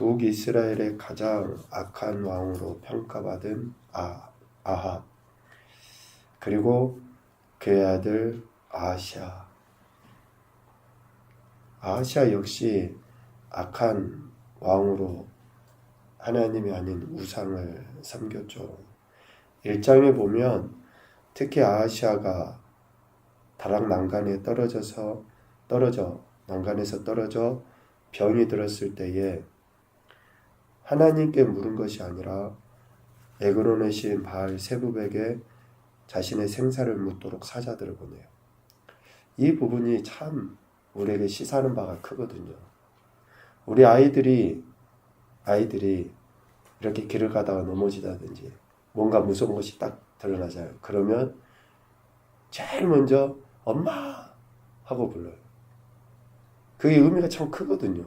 북이스라엘의 가장 악한 왕으로 평가받은 아, 아합 그리고 그의 아들 아하시아 아하시아 역시 악한 왕으로 하나님이 아닌 우상을 섬겼죠. 일장에 보면 특히 아하시아가 다락 난간에 떨어져서 떨어져 난간에서 떨어져 병이 들었을 때에 하나님께 물은 것이 아니라 에그론의 신 바알 세부백에 자신의 생사를 묻도록 사자들을 보내요. 이 부분이 참 우리에게 시사하는 바가 크거든요. 우리 아이들이 아이들이 이렇게 길을 가다가 넘어지다든지 뭔가 무서운 것이 딱 드러나잖아요. 그러면 제일 먼저 엄마 하고 불러요. 그게 의미가 참 크거든요.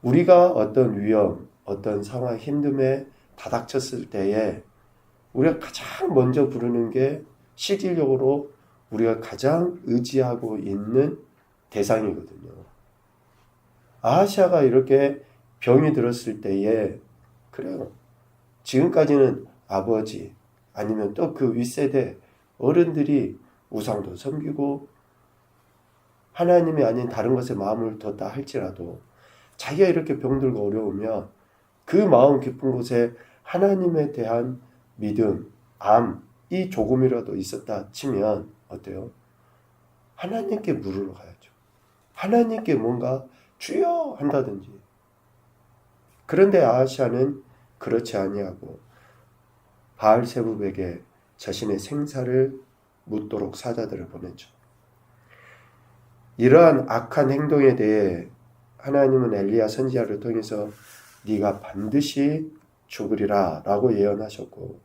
우리가 어떤 위험, 어떤 상황, 힘듦에 다닥쳤을 때에 우리가 가장 먼저 부르는 게 실질적으로 우리가 가장 의지하고 있는 대상이거든요. 아시아가 이렇게 병이 들었을 때에 그래요. 지금까지는 아버지 아니면 또 그 윗세대 어른들이 우상도 섬기고 하나님이 아닌 다른 것에 마음을 뒀다 할지라도 자기가 이렇게 병들고 어려우면 그 마음 깊은 곳에 하나님에 대한 믿음, 암이 조금이라도 있었다 치면 어때요? 하나님께 물으러 가야죠. 하나님께 뭔가 주여 한다든지. 그런데 아하시아는 그렇지 아니하고 바알세부백에 자신의 생사를 묻도록 사자들을 보냈죠. 이러한 악한 행동에 대해 하나님은 엘리야 선지자를 통해서 네가 반드시 죽으리라라고 예언하셨고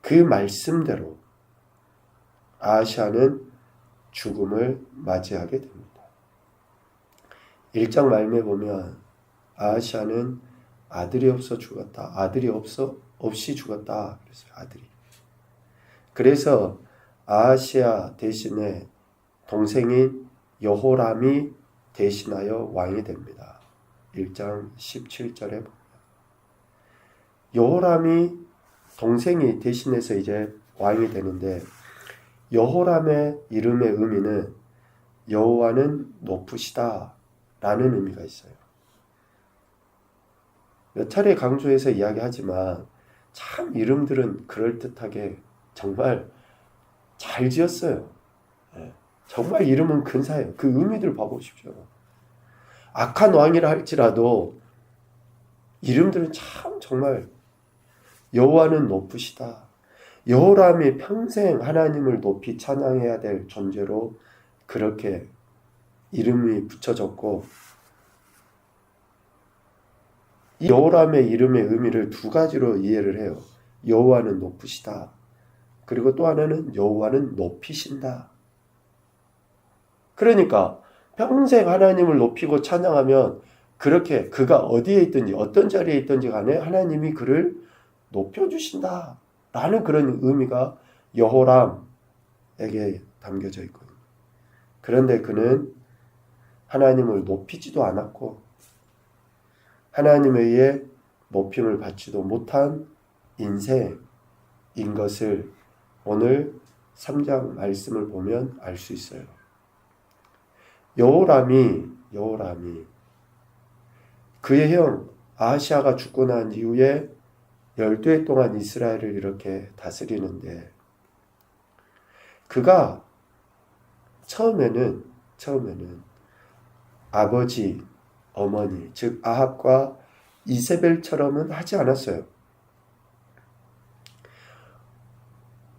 그 말씀대로 아시아는 죽음을 맞이하게 됩니다. 1장 말씀에 보면 아시아는 아들이 없어 죽었다. 아들이 없어 없이 죽었다. 그랬어요. 아들이. 그래서 아시아 대신에 동생인 여호람이 대신하여 왕이 됩니다. 1장 17절에 보면 여호람이 동생이 대신해서 이제 왕이 되는데 여호람의 이름의 의미는 여호와는 높으시다 라는 의미가 있어요. 몇 차례 강조해서 이야기하지만 참 이름들은 그럴듯하게 정말 잘 지었어요. 예, 정말 이름은 근사해요. 그 의미들 봐보십시오. 악한 왕이라 할지라도 이름들은 참 정말 여호와는 높으시다. 여호람이 평생 하나님을 높이 찬양해야 될 존재로 그렇게 이름이 붙여졌고 이 여호람의 이름의 의미를 두 가지로 이해를 해요. 여호와는 높으시다. 그리고 또 하나는 여호와는 높이신다. 그러니까 평생 하나님을 높이고 찬양하면 그렇게 그가 어디에 있든지 어떤 자리에 있든지 간에 하나님이 그를 높여주신다. 라는 그런 의미가 여호람에게 담겨져 있거든요. 그런데 그는 하나님을 높이지도 않았고 하나님에 의해 높임을 받지도 못한 인생인 것을 오늘 3장 말씀을 보면 알 수 있어요. 여호람이 여호람이 그의 형 아시아가 죽고 난 이후에 열두 해 동안 이스라엘을 이렇게 다스리는데 그가 처음에는 처음에는 아버지 어머니 즉 아합과 이세벨처럼은 하지 않았어요.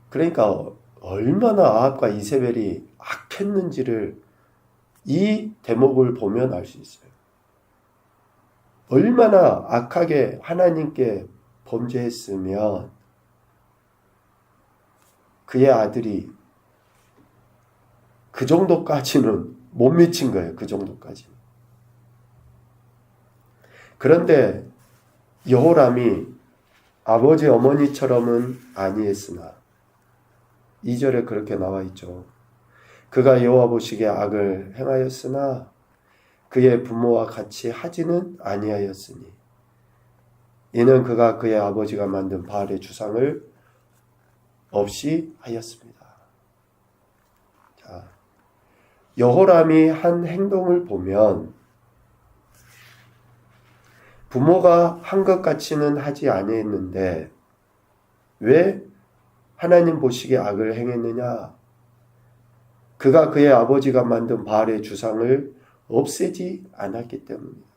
그러니까 얼마나 아합과 이세벨이 악했는지를 이 대목을 보면 알 수 있어요. 얼마나 악하게 하나님께 범죄했으면 그의 아들이 그 정도까지는 못 미친 거예요. 그 정도까지. 그런데 여호람이 아버지 어머니처럼은 아니했으나 2절에 그렇게 나와 있죠. 그가 여호와 보시기에 악을 행하였으나 그의 부모와 같이 하지는 아니하였으니 이는 그가 그의 아버지가 만든 바알의 주상을 없이 하였습니다. 자, 여호람이 한 행동을 보면 부모가 한 것 같이는 하지 아니했는데 왜 하나님 보시기에 악을 행했느냐? 그가 그의 아버지가 만든 바알의 주상을 없애지 않았기 때문입니다.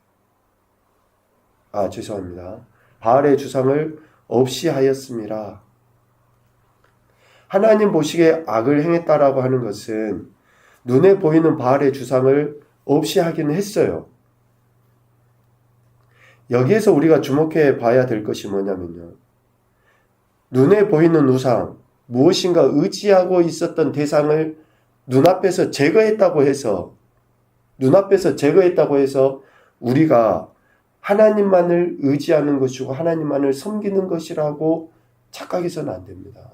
아, 죄송합니다. 바알의 주상을 없이 하였습니다. 하나님 보시기에 악을 행했다라고 하는 것은 눈에 보이는 바알의 주상을 없이 하기는 했어요. 여기에서 우리가 주목해 봐야 될 것이 뭐냐면요. 눈에 보이는 우상, 무엇인가 의지하고 있었던 대상을 눈앞에서 제거했다고 해서, 눈앞에서 제거했다고 해서 우리가 하나님만을 의지하는 것이고 하나님만을 섬기는 것이라고 착각해서는 안 됩니다.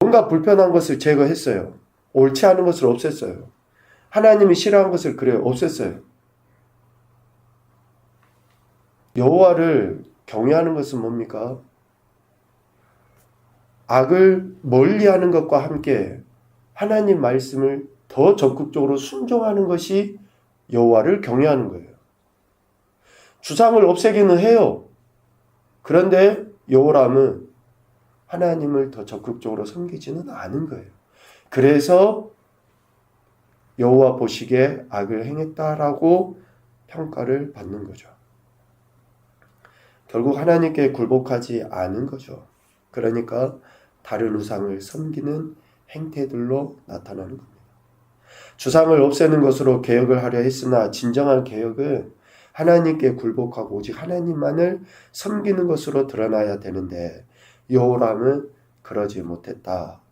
뭔가 불편한 것을 제거했어요. 옳지 않은 것을 없앴어요. 하나님이 싫어하는 것을 그래 없앴어요. 여호와를 경외하는 것은 뭡니까? 악을 멀리하는 것과 함께 하나님 말씀을 더 적극적으로 순종하는 것이 여호와를 경외하는 거예요. 주상을 없애기는 해요. 그런데 여호람은 하나님을 더 적극적으로 섬기지는 않은 거예요. 그래서 여호와 보시기에 악을 행했다라고 평가를 받는 거죠. 결국 하나님께 굴복하지 않은 거죠. 그러니까 다른 우상을 섬기는 행태들로 나타나는 겁니다. 주상을 없애는 것으로 개혁을 하려 했으나 진정한 개혁은 하나님께 굴복하고 오직 하나님만을 섬기는 것으로 드러나야 되는데 여호람은 그러지 못했다.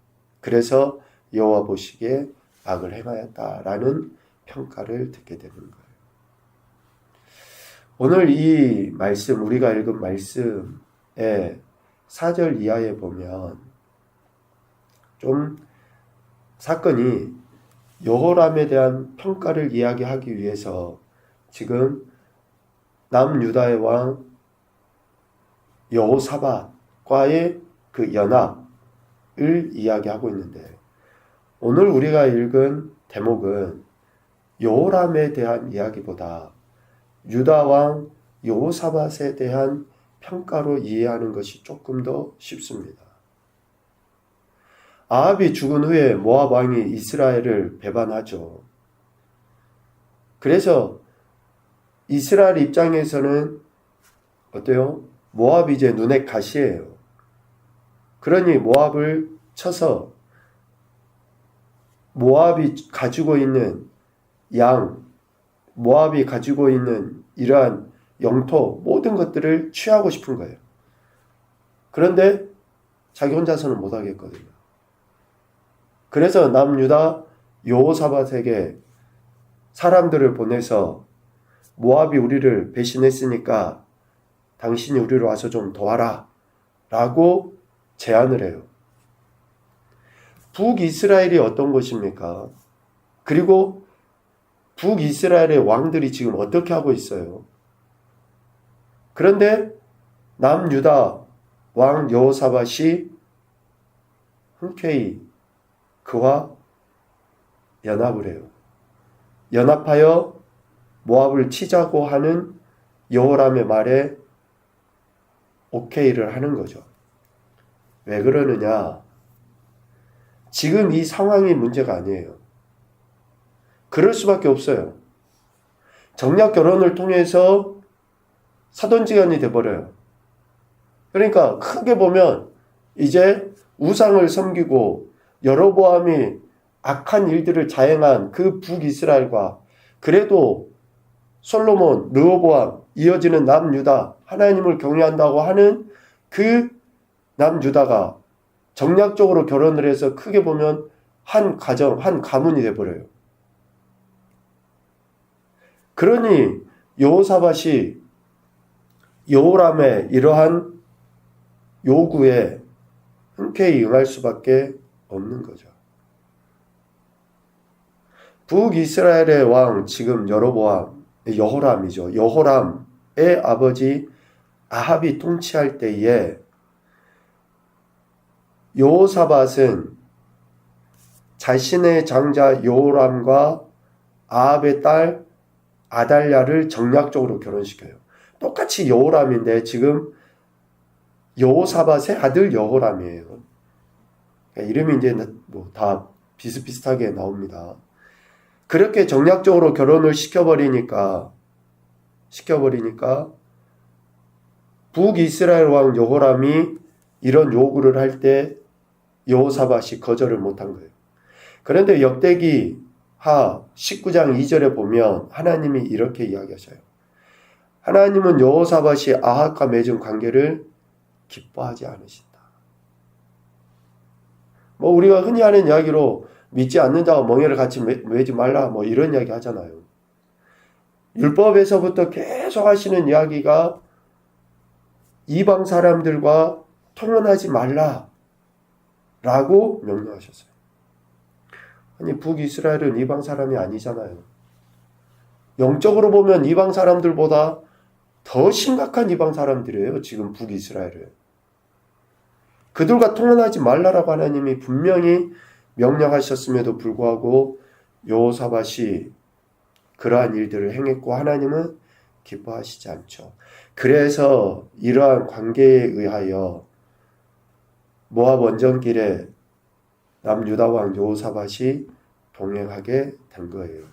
그래서 여호와 보시기에 악을 행하였다라는 평가를 듣게 되는 거예요. 오늘 이 말씀 우리가 읽은 말씀의 4절 이하에 보면 좀 사건이 여호람에 대한 평가를 이야기하기 위해서 지금 남유다의 왕 여호사밧과의 그 연합을 이야기하고 있는데 오늘 우리가 읽은 대목은 여호람에 대한 이야기보다 유다 왕 여호사밧에 대한 평가로 이해하는 것이 조금 더 쉽습니다. 아합이 죽은 후에 모압 왕이 이스라엘을 배반하죠. 그래서 이스라엘 입장에서는 어때요? 모압이 이제 눈에 가시예요. 그러니 모압을 쳐서 모압이 가지고 있는 양, 모압이 가지고 있는 이러한 영토 모든 것들을 취하고 싶은 거예요. 그런데 자기 혼자서는 못 하겠거든요. 그래서 남유다 요사밧에게 사람들을 보내서 모압이 우리를 배신했으니까 당신이 우리를 와서 좀 도와라 라고 제안을 해요. 북이스라엘이 어떤 곳입니까? 그리고 북이스라엘의 왕들이 지금 어떻게 하고 있어요? 그런데 남유다 왕 여호사밧이 흔쾌히 그와 연합을 해요. 연합하여 모압을 치자고 하는 여호람의 말에 오케이를 하는 거죠. 왜 그러느냐? 지금 이 상황이 문제가 아니에요. 그럴 수밖에 없어요. 정략 결혼을 통해서 사돈지간이 돼버려요. 그러니까 크게 보면 이제 우상을 섬기고 여로보암이 악한 일들을 자행한 그 북이스라엘과 그래도 솔로몬, 르호보암, 이어지는 남유다, 하나님을 경외한다고 하는 그 남유다가 정략적으로 결혼을 해서 크게 보면 한 가정, 한 가문이 돼버려요. 그러니 여호사밭이 여호람의 이러한 요구에 흔쾌히 응할 수밖에 없는 거죠. 북이스라엘의 왕 지금 여로보암 여호람이죠. 여호람의 아버지 아합이 통치할 때에 요사밭은 자신의 장자 요람과 아합의 딸 아달랴를 정략적으로 결혼시켜요. 똑같이 여호람인데 지금 여호사밧의 아들 여호람이에요. 그러니까 이름이 이제 뭐 다 비슷비슷하게 나옵니다. 그렇게 정략적으로 결혼을 시켜버리니까 시켜버리니까 북이스라엘 왕 여호람이 이런 요구를 할 때 여호사밧이 거절을 못한 거예요. 그런데 역대기 하 19장 2절에 보면 하나님이 이렇게 이야기하셔요. 하나님은 여호사밧이 아합과 맺은 관계를 기뻐하지 않으신다. 뭐 우리가 흔히 하는 이야기로 믿지 않는 자와 멍해를 같이 맺지 말라 뭐 이런 이야기 하잖아요. 율법에서부터 계속 하시는 이야기가 이방 사람들과 통혼하지 말라 라고 명령하셨어요. 아니 북이스라엘은 이방 사람이 아니잖아요. 영적으로 보면 이방 사람들보다 더 심각한 이방 사람들이에요. 지금 북이스라엘은. 그들과 통혼하지 말라라고 하나님이 분명히 명령하셨음에도 불구하고 요사밭이 그러한 일들을 행했고 하나님은 기뻐하시지 않죠. 그래서 이러한 관계에 의하여 모압 원정길에 남유다 왕 요사밭이 동행하게 된 거예요.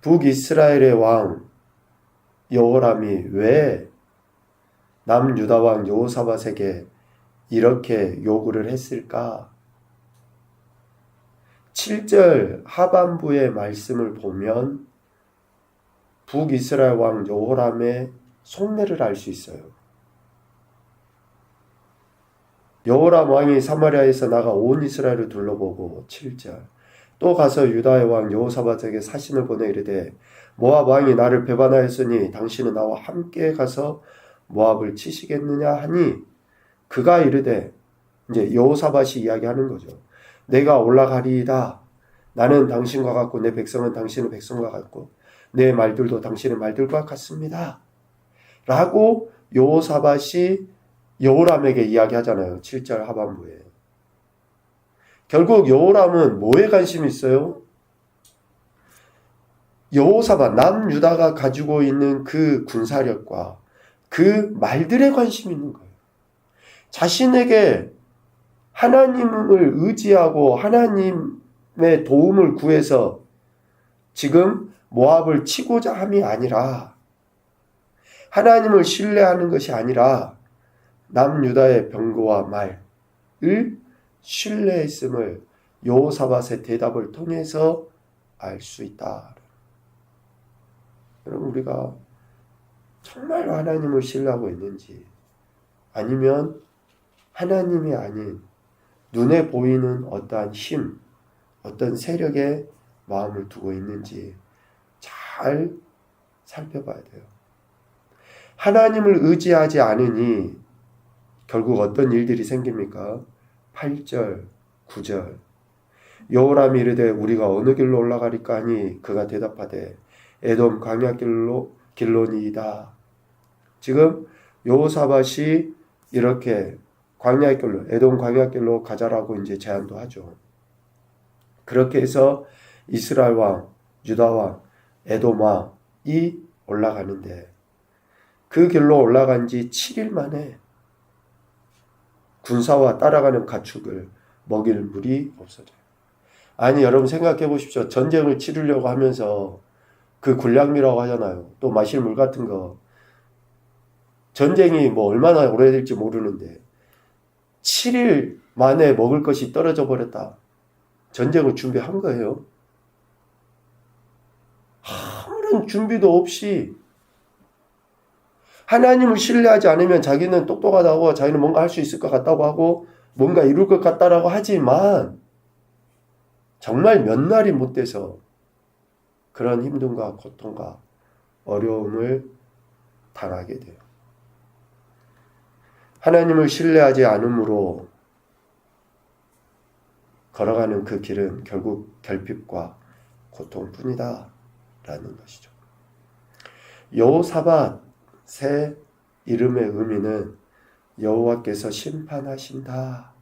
북이스라엘의 왕 여호람이 왜 남유다 왕 여호사밧에게 이렇게 요구를 했을까? 7절 하반부의 말씀을 보면 북이스라엘 왕 여호람의 속내를 알 수 있어요. 여호람 왕이 사마리아에서 나가 온 이스라엘을 둘러보고 7절 또 가서 유다의 왕 여호사밧에게 사신을 보내 이르되 모압 왕이 나를 배반하였으니 당신은 나와 함께 가서 모압을 치시겠느냐 하니 그가 이르되 이제 여호사밧이 이야기하는 거죠. 내가 올라가리이다. 나는 당신과 같고 내 백성은 당신의 백성과 같고 내 말들도 당신의 말들과 같습니다. 라고 여호사밧이 여호람에게 이야기하잖아요. 7절 하반부에. 결국 여호람은 뭐에 관심이 있어요? 여호사밧 남유다가 가지고 있는 그 군사력과 그 말들에 관심이 있는 거예요. 자신에게 하나님을 의지하고 하나님의 도움을 구해서 지금 모압을 치고자 함이 아니라 하나님을 신뢰하는 것이 아니라 남유다의 병거와 말을 신뢰했음을 여호사밧의 대답을 통해서 알 수 있다. 여러분 우리가 정말로 하나님을 신뢰하고 있는지 아니면 하나님이 아닌 눈에 보이는 어떠한 힘, 어떤 세력에 마음을 두고 있는지 잘 살펴봐야 돼요. 하나님을 의지하지 않으니 결국 어떤 일들이 생깁니까? 8절, 9절. 여호람이 이르되 우리가 어느 길로 올라가리까 하니 그가 대답하되 에돔 광야 길로 길로니이다. 지금 여호사밧이 이렇게 광야길로 에돔 광야길로 가자라고 이제 제안도 하죠. 그렇게 해서 이스라엘 왕, 유다 왕, 에돔 왕이 올라가는데 그 길로 올라간 지 7일 만에 군사와 따라가는 가축을 먹일 물이 없어져요. 아니 여러분 생각해 보십시오. 전쟁을 치르려고 하면서 그 군량미라고 하잖아요. 또 마실 물 같은 거. 전쟁이 뭐 얼마나 오래될지 모르는데 7일 만에 먹을 것이 떨어져 버렸다. 전쟁을 준비한 거예요. 아무런 준비도 없이 하나님을 신뢰하지 않으면 자기는 똑똑하다고 자기는 뭔가 할 수 있을 것 같다고 하고 뭔가 이룰 것 같다라고 하지만 정말 몇 날이 못 돼서 그런 힘듦과 고통과 어려움을 당하게 돼요. 하나님을 신뢰하지 않으므로 걸어가는 그 길은 결국 결핍과 고통뿐이다. 라는 것이죠. 여호사밧의 이름의 의미는 여호와께서 심판하신다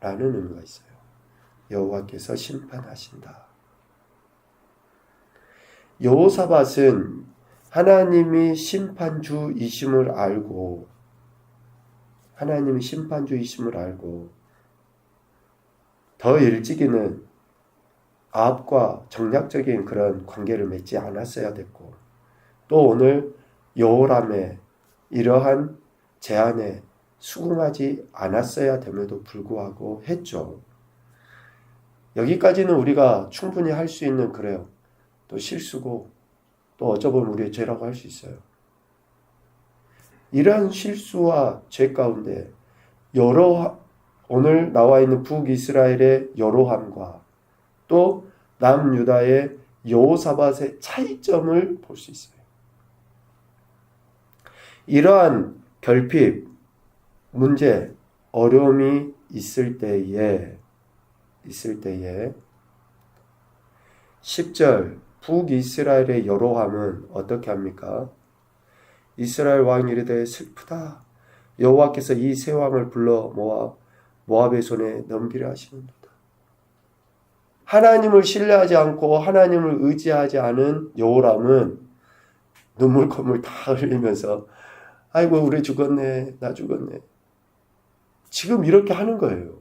라는 의미가 있어요. 여호와께서 심판하신다. 여호사밧은 하나님이 심판주이심을 알고 하나님이 심판주이심을 알고 더 일찍이는 아합과 정략적인 그런 관계를 맺지 않았어야 됐고 또 오늘 여호람의 이러한 제안에 수긍하지 않았어야 됨에도 불구하고 했죠. 여기까지는 우리가 충분히 할 수 있는 그래요. 또 실수고 또 어쩌면 우리의 죄라고 할 수 있어요. 이러한 실수와 죄 가운데 여러 오늘 나와 있는 북이스라엘의 여로함과 또 남유다의 여호사밧의 차이점을 볼 수 있어요. 이러한 결핍, 문제, 어려움이 있을 때에 있을 때에 10절 북이스라엘의 여로함은 어떻게 합니까? 이스라엘 왕이 이르되 슬프다. 여호와께서 이 세 왕을 불러 모아 모압의 손에 넘기려 하시는도다. 하나님을 신뢰하지 않고 하나님을 의지하지 않은 여호람은 눈물콧물 다 흘리면서 아이고 우리 죽었네 나 죽었네 지금 이렇게 하는 거예요.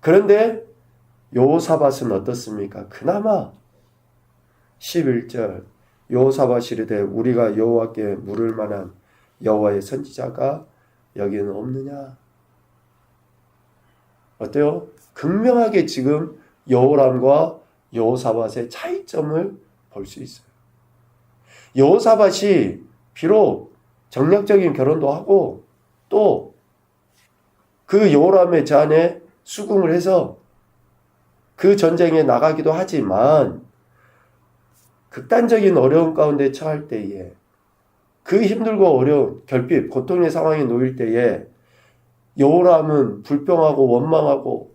그런데 여호사밧은 어떻습니까? 그나마 11절 여호사밧이 이르되 우리가 여호와께 물을 만한 여호와의 선지자가 여기는 없느냐? 어때요? 극명하게 지금 여호람과 여호사밧의 차이점을 볼 수 있어요. 여호사밧이 비록 정략적인 결혼도 하고 또 그 여호람의 제안에 수긍을 해서 그 전쟁에 나가기도 하지만 극단적인 어려움 가운데 처할 때에 그 힘들고 어려운 결핍, 고통의 상황에 놓일 때에 여호람은 불평하고 원망하고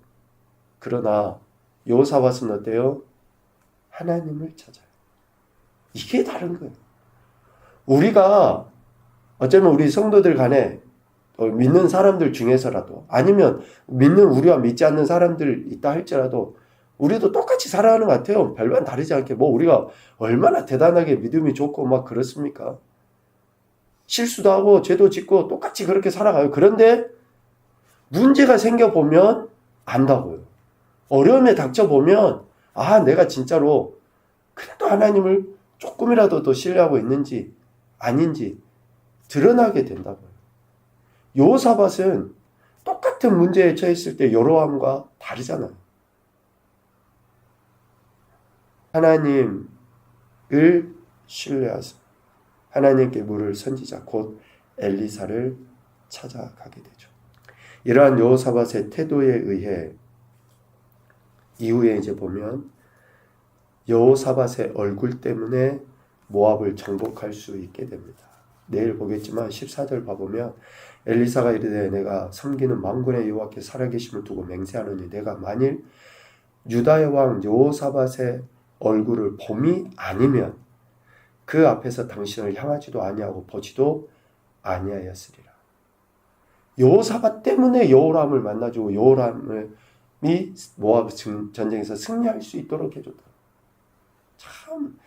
그러나 여호사밧은 어때요? 하나님을 찾아요. 이게 다른 거예요. 우리가 어쩌면 우리 성도들 간에 어, 믿는 사람들 중에서라도 아니면 믿는 우리와 믿지 않는 사람들 있다 할지라도 우리도 똑같이 살아가는 것 같아요. 별반 다르지 않게 뭐 우리가 얼마나 대단하게 믿음이 좋고 막 그렇습니까? 실수도 하고 죄도 짓고 똑같이 그렇게 살아가요. 그런데 문제가 생겨보면 안다고요. 어려움에 닥쳐보면 아 내가 진짜로 그래도 하나님을 조금이라도 더 신뢰하고 있는지 아닌지 드러나게 된다고요. 요사밭은 똑같은 문제에 처했을 때 여로함과 다르잖아요. 하나님을 신뢰하서 하나님께 물을 선지자 곧 엘리사를 찾아가게 되죠. 이러한 여호사밧의 태도에 의해 이후에 이제 보면 여호사밧의 얼굴 때문에 모압을 정복할 수 있게 됩니다. 내일 보겠지만 14절 봐보면 엘리사가 이르되 내가 섬기는 망군의 여호와께 살아계심을 두고 맹세하노니 내가 만일 유다의 왕 여호사밧의 얼굴을 봄이 아니면 그 앞에서 당신을 향하지도 아니하고 보지도 아니하였으리라. 여호사밧 때문에 여호람을 만나주고 여호람이 모압 전쟁에서 승리할 수 있도록 해줬다. 참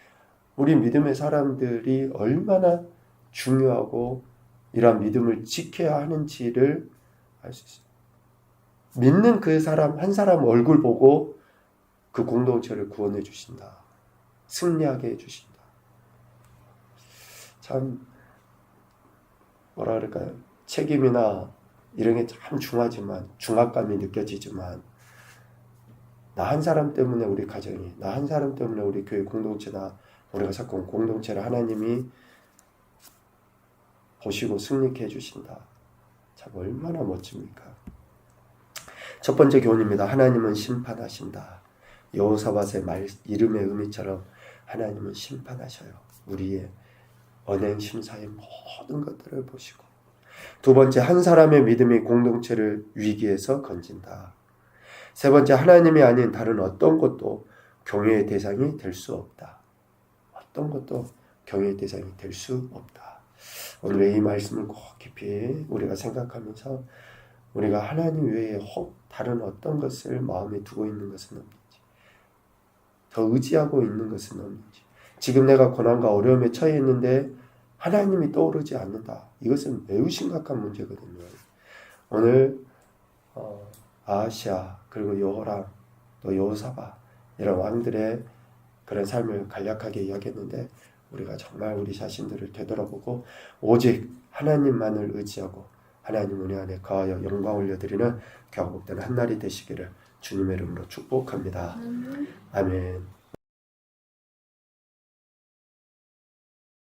우리 믿음의 사람들이 얼마나 중요하고 이러한 믿음을 지켜야 하는지를 알 수 있어요. 믿는 그 사람 한 사람 얼굴 보고 그 공동체를 구원해 주신다. 승리하게 해 주신다. 참 뭐라 그럴까요? 책임이나 이런 게 참 중하지만 중압감이 느껴지지만 나 한 사람 때문에 우리 가정이 나 한 사람 때문에 우리 교회 공동체나 우리가 자꾸 공동체를 하나님이 보시고 승리케 해주신다. 참 얼마나 멋집니까? 첫 번째 교훈입니다. 하나님은 심판하신다. 여호사밧의 말 이름의 의미처럼 하나님은 심판하셔요. 우리의 언행 심사의 모든 것들을 보시고 두 번째 한 사람의 믿음이 공동체를 위기에서 건진다. 세 번째 하나님이 아닌 다른 어떤 것도 경외의 대상이 될 수 없다. 어떤 것도 경외의 대상이 될 수 없다. 오늘 의 이 말씀을 꼭 깊이 우리가 생각하면서 우리가 하나님 외에 혹 다른 어떤 것을 마음에 두고 있는 것은 없는지, 더 의지하고 있는 것은 없는지, 지금 내가 고난과 어려움에 처해 있는데 하나님이 떠오르지 않는다. 이것은 매우 심각한 문제거든요. 오늘 어, 아시아 그리고 여호람 또 여호사바 이런 왕들의 그런 삶을 간략하게 이야기했는데 우리가 정말 우리 자신들을 되돌아보고 오직 하나님만을 의지하고 하나님 은혜 안에 거하여 영광 올려드리는 경복되는 한날이 되시기를 주님의 이름으로 축복합니다. 아멘.